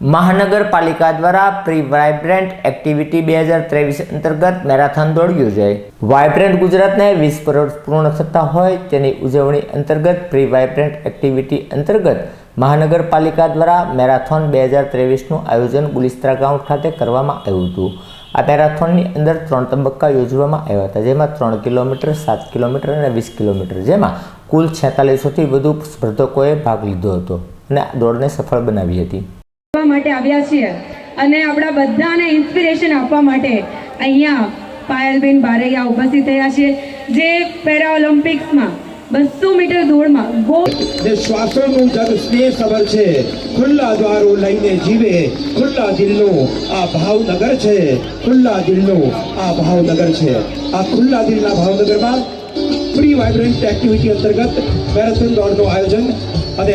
મહાનગરપાલિકા દ્વારા pre vibrant activity બે હજાર ત્રેવીસ અંતર્ગત મેરાથોન દોડ યોજાઈ. વાઇબ્રન્ટ ગુજરાતને વીસ કરોડ પૂર્ણ થતા હોય તેની ઉજવણી અંતર્ગત પ્રી વાઇબ્રન્ટ એક્ટિવિટી અંતર્ગત મહાનગરપાલિકા દ્વારા મેરાથોન બે હજાર ત્રેવીસનું આયોજન ગુલિસ્ત્રા ગ્રાઉન્ડ ખાતે કરવામાં આવ્યું હતું. આ મેરાથોનની અંદર ત્રણ તબક્કા યોજવામાં આવ્યા હતા, જેમાં ત્રણ કિલોમીટર, સાત કિલોમીટર અને વીસ કિલોમીટર, જેમાં કુલ છેતાલીસોથી વધુ સ્પર્ધકોએ ભાગ લીધો હતો અને દોડને સફળ બનાવી હતી. માટે આવ્યા છીએ અને આપણા બધાને ઇન્સ્પિરેશન આપવા માટે અહીંયા પાયલબેન બારૈયા ઉપસ્થિત થયા છે. જે પેરા ઓલિમ્પિક્સમાં બસો મીટર દોડમાં ખુલ્લા દ્વારો લઈને જીવે. ખુલ્લા દિલનું આ ભાવનગર છે. ખુલ્લા દિલનું આ ભાવનગર છે. આ ખુલ્લા દિલના ભાવનગરમાં એક્ટિવિટી અંતર્ગત મેરેથોન દોડનું આયોજન અને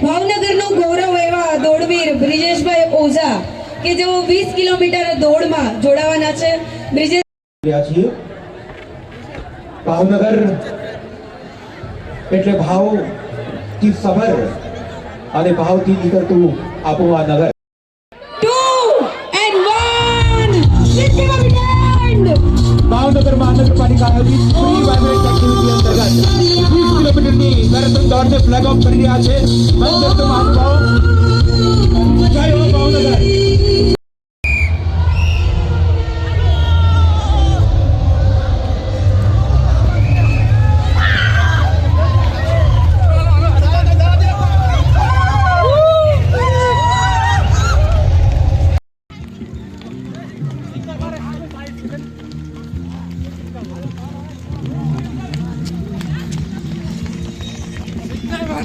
ભાવનગરનું ગૌરવ એવા દોડવીર બ્રિજેશભાઈ ઓઝા કે જેઓ વીસ કિલોમીટર દોડમાં જોડાવાના છે. બ્રિજેશ ભાવનગર એટલે ભાવથી સબર અને ભાવથી નીકળતું આપણું આ નગર. ભાવનગર મહાનગરપાલિકા આયોજિત ફ્રી વાઇબ્રન્ટ એક્ટિવિટી અંતર્ગત વીસ કિલોમીટરની મેરેથોન દોડને ફ્લેગ ઓફ કરી રહ્યા છે મંચસ્થ મહાનુભાવો જય હો ભાવનગર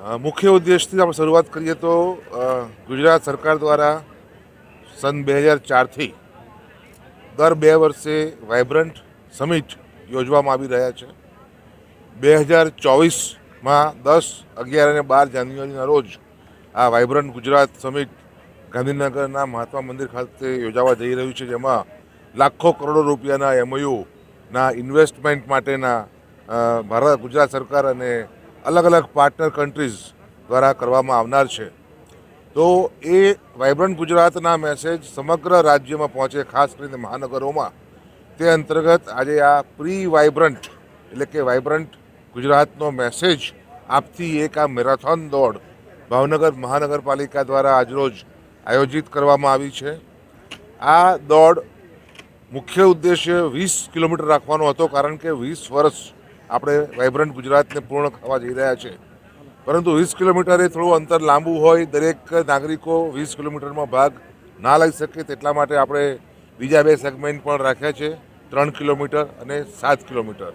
મુખ્ય ઉદ્દેશથી આપણે શરૂઆત કરીએ તો ગુજરાત સરકાર દ્વારા સન બે હજાર ચારથી દર બે વર્ષે વાઇબ્રન્ટ સમિટ યોજવામાં આવી રહ્યા છે. બે હજાર ચોવીસમાં દસ, અગિયાર અને બાર જાન્યુઆરીના રોજ આ વાઇબ્રન્ટ ગુજરાત સમિટ ગાંધીનગરના મહાત્મા મંદિર ખાતે યોજાવા જઈ રહ્યું છે, જેમાં લાખો કરોડો રૂપિયાના એમઓયુના ઇન્વેસ્ટમેન્ટ માટેના ભારત, ગુજરાત સરકાર અને અલગ અલગ પાર્ટનર કન્ટ્રીઝ દ્વારા કરવામાં આવનાર છે. તો એ વાઇબ્રન્ટ ગુજરાતના મેસેજ સમગ્ર રાજ્યમાં પહોંચે, ખાસ કરીને મહાનગરોમાં. તે અંતર્ગત આજે આ પ્રી વાઇબ્રન્ટ એટલે કે વાઇબ્રન્ટ ગુજરાતનો મેસેજ આપતી એક આ મેરાથોન દોડ ભાવનગર મહાનગરપાલિકા દ્વારા આજરોજ આયોજિત કરવામાં આવી છે. આ દોડ મુખ્ય ઉદ્દેશ્ય વીસ કિલોમીટર રાખવાનો હતો, કારણ કે વીસ વર્ષ આપણે વાઇબ્રન્ટ ગુજરાતને પૂર્ણ થવા જઈ રહ્યા છે. પરંતુ વીસ કિલોમીટર થોડું અંતર લાંબુ હોય, દરેક નાગરિકો વીસ કિલોમીટરમાં ભાગ ના લઈ શકે તેટલા માટે આપણે બીજા બે સેગમેન્ટ પણ રાખ્યા છે, ત્રણ કિલોમીટર અને સાત કિલોમીટર.